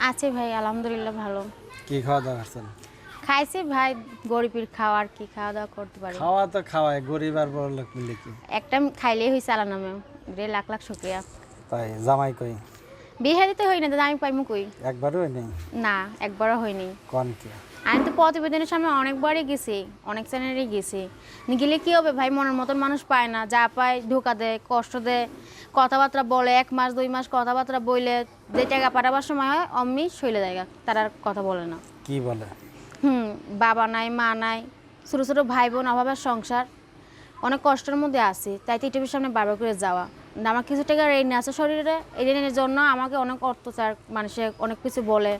আছে ভাই আলহামদুলিল্লাহ ভালো। কি খাওয়া দাওয়া করছেন? খাইছি ভাই গরিবের খাওয়া আর কি খাওয়া দাওয়া করতে পারি। খাওয়া তো খাওয়াই গরিব আর বড় লোক মিলে কি? একটা খাইলেই হইছে আলা নামে রে লাখ লাখ শুকরিয়া। তাই জামাই কই? বিয়ে দিতে হই না দাদা আমি পাইমু কই? একবারও নাই না একবারও হই হয়নি। কোন কি? আমি তো প্রতিবেদনের সামনে অনেকবারই গেছি অনেক চ্যানেলেই গেছি। গেলে কী হবে ভাই? মনের মতন মানুষ পায় না। যা পায় ঢোকা দেয় কষ্ট দেয়। কথাবার্তা বলে এক মাস দুই মাস কথাবার্তা বলে যে টাকা পাঠাবার সময় হয় অমনি শৈলে দেয় তারা আর কথা বলে না। কি বলে? হুম বাবা নাই মা নাই ছোটো ছোটো ভাই বোন অভাবের সংসার। অনেক কষ্টের মধ্যে আছি তাই তো টিভির সামনে বারবার করে যাওয়া। আমার কিছু টাকা ঋণ আছে শরীরে এই ঋণের জন্য আমাকে অনেক অত্যাচার মানুষে অনেক কিছু বলে।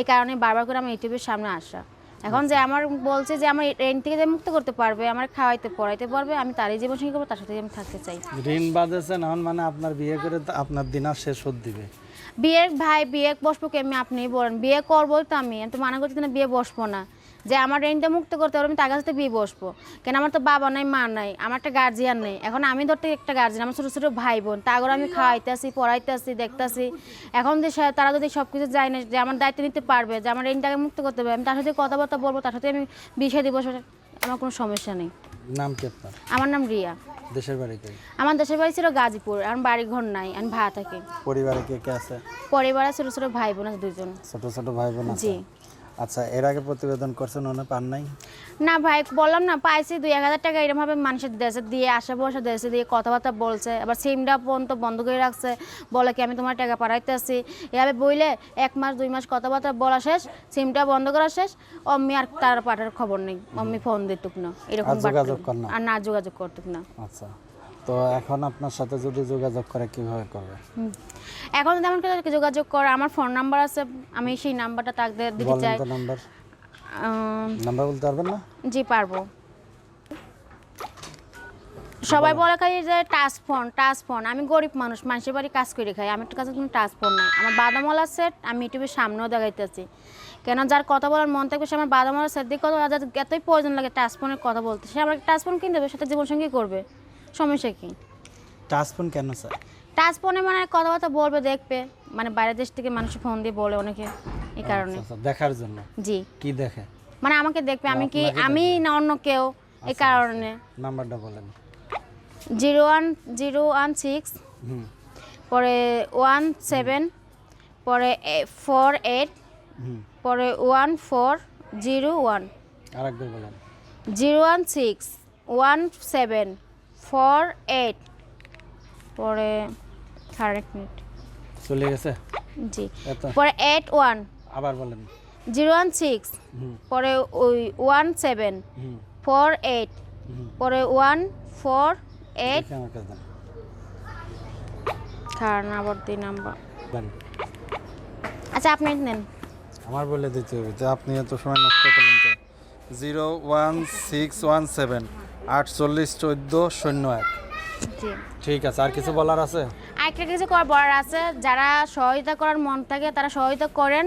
এই কারণে বারবার করে আমি ইউটিউবের সামনে আসা। এখন যে আমার বলছে যে আমার ঋণ থেকে যে মুক্ত করতে পারবে আমার খাওয়াইতে পড়াইতে পারবে আমি তারই জীবন সঙ্গী করব তার সাথে আমি থাকতে চাই। ঋণ বাঁধেছেন এখন মানে আপনার বিয়ে করে আপনার দিন আর শেষ হতে দিবে। বিয়ে ভাই বিয়ে বসবো কি আমি আপনি বলেন? বিয়ে করব তো আমি আমি তো মানা করছি না বিয়ে বসবো না। যে আমার ঋণটা মুক্ত করতে পারব আমি তার কাছে বিয়ে বসবো। কেন? আমার তো বাবা নাই মা নাই আমার একটা গার্জিয়ান নেই। এখন আমি ধরতে একটা গার্জিয়ান আমার ছোটো ছোটো ভাই বোন তাগর আমি খাওয়াইতে আসি পড়াইতে আসি দেখতে আসি এখন যে তারা যদি সব কিছু যায় না যে আমার দায়িত্ব নিতে পারবে যে আমার ঋণটাকে মুক্ত করতে হবে আমি তার সাথে কথাবার্তা বলব তার সাথে আমি বিষয় দিব সেটা আমার কোনো সমস্যা নেই। নাম কি আপনার? আমার নাম রিয়া। দেশের বাড়ি কই? আমার দেশের বাড়ি ছিল গাজীপুর আমার বাড়ি ঘর নাই আমি ভাড়া থাকি। পরিবারে কে কে আছে? পরিবারে ছোটো ছোটো ভাই বোন আছে দুজন ছোট ছোট ভাই বোন আছে? জি। আচ্ছা এর আগে প্রতিবেদন করছেন ওনে পান নাই? না ভাই বললাম না পাইছি দুই এক হাজার টাকা এরকম ভাবে মানুষের দেশে দিয়ে আসা বসে দেশে দিয়ে কথাবার্তা বলছে। আবার সিমটা পর্যন্ত বন্ধ করে রাখছে বলে কি আমি তোমার টাকা পাঠাইতে আসি এভাবে বইলে এক মাস দুই মাস কথাবার্তা বলা শেষ সিমটা বন্ধ করা শেষ অম্মি আর তার পাঠার খবর নেই। অম্মি ফোন দিতুক না এরকম আর না। যোগাযোগ করতুক না। আচ্ছা। তো এখন আপনার সাথে যদি যোগাযোগ করে কীভাবে করবে? এখন যদি আমার কাছে যোগাযোগ করে আমার ফোন নাম্বার আছে আমি সেই নাম্বারটা তাদের দিতে চাই। নাম্বার নাম্বার বলতে পারবেন না? জি পারব। সবাই বলে খাই যে টাচ ফোন টাচ ফোন আমি গরিব মানুষ মানুষের বাড়ি কাজ করে খাই। আমার কাছে কোনো টাচ ফোন নাই। আমার বাদামওয়ালা সেট আমি ইউটিউবের সামনেও দেখাইতেছি। কেন যার কথা বলার মন থাকবে সে আমার বাদামওয়ালা সেট দিয়ে কথা যার এতই প্রয়োজন লাগে টাচ ফোনের কথা বলতে সে আমার টাচ ফোন কিনে দেবে সেটা জীবনসঙ্গী করবে। সমস্যা কি? টাচ ফোন কেন স্যার? টাচ ফোনে মানে কথাবার্তা বলবে দেখবে। মানে বাইরের দেশ থেকে মানুষ ফোন দিয়ে বলে অনেকে এই কারণে। আচ্ছা, দেখার জন্য? জি। কি দেখে? মানে আমাকে দেখবে আমি কি আমি না অন্য কেউ? এই কারণে। নাম্বারটা বলেন। Zero one zero one six পরে ওয়ান সেভেন পরে ফোর এইট পরে ওয়ান ফোর জিরো ওয়ান। আরেকবার বলেন। Zero one six one seven four eight. পরে থার্ড মিনিট। চলে গেছে? জি। পরে এইট ওয়ান। আবার বলেন। Zero one six. পরে ওই ওয়ান সেভেন। Four eight. পরে ওয়ান ফোর এইট। দেখে আমার কারণ আবার দুই নাম্বার। আচ্ছা আপনি নেন। আমার বলে দিতে হবে যে আপনি এত সময় নষ্ট করলেন তো zero one six one seven. আটচল্লিশ চোদ্দ শূন্য এক। ঠিক আছে আর কিছু বলার আছে? আরেকটা কিছু বলার আছে যারা সহায়তা করার মন থাকে তারা সহায়তা করেন।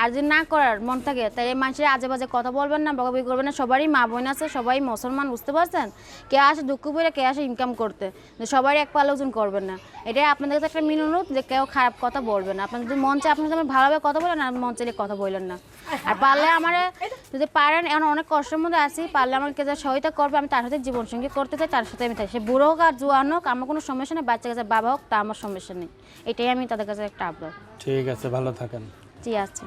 আর যদি না করার মন থাকে, তাহলে মানুষের আজে বাজে কথা বলবেন না, বকাবকি করবেন না। সবারই মা বোন আছে, সবাই মুসলমান, বুঝতে পারছেন? কে আসে দুঃখ বলে কে আসে ইনকাম করতে। সবারই এক পালে ওজন করবেন না। এটাই আপনাদের কাছে একটা মিন অনুরোধ, যে কেউ খারাপ কথা বলবেন না। আপনার যদি মন চায় আপনি যদি ভালোভাবে কথা বলেন, আর মন চাইলে কথা বললেন না। আর পারলে আমার, যদি পারেন, এখন অনেক কষ্টের মধ্যে আছি, পারলে আমাকে যা সহায়তা করবে, আমি তার সাথে জীবনসঙ্গী করতে চাই, তার সাথে আমি থাকি। সে বুড়ো হোক আর জোয়ান হোক, আমার কোনো সমস্যা নেই, বাচ্চা কাছে বাবা হোক, তা আমার সমস্যা নেই। এটাই আমি তাদের কাছে একটা আবদার। ঠিক আছে, ভালো থাকেন। জি আছে।